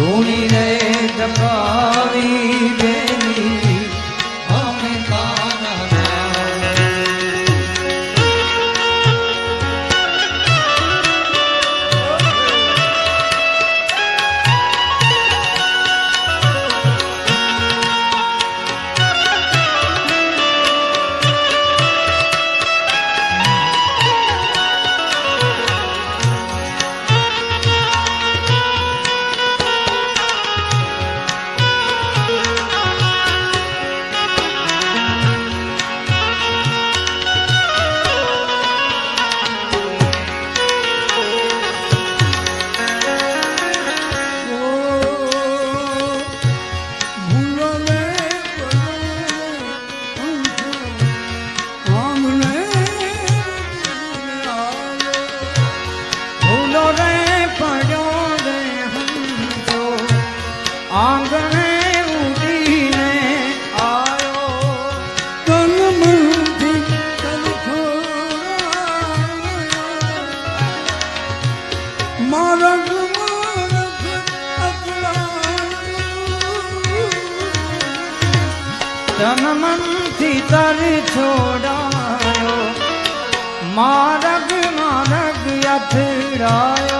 ધૂણી રે ટપાવી તન મનથી તર છોડાયો. મારગ મારગ અથડાયો.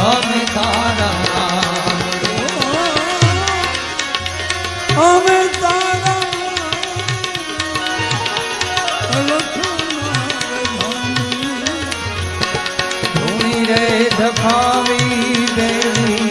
અમે તારા અમે તારા ધૂણી રે ધફાવી દેવી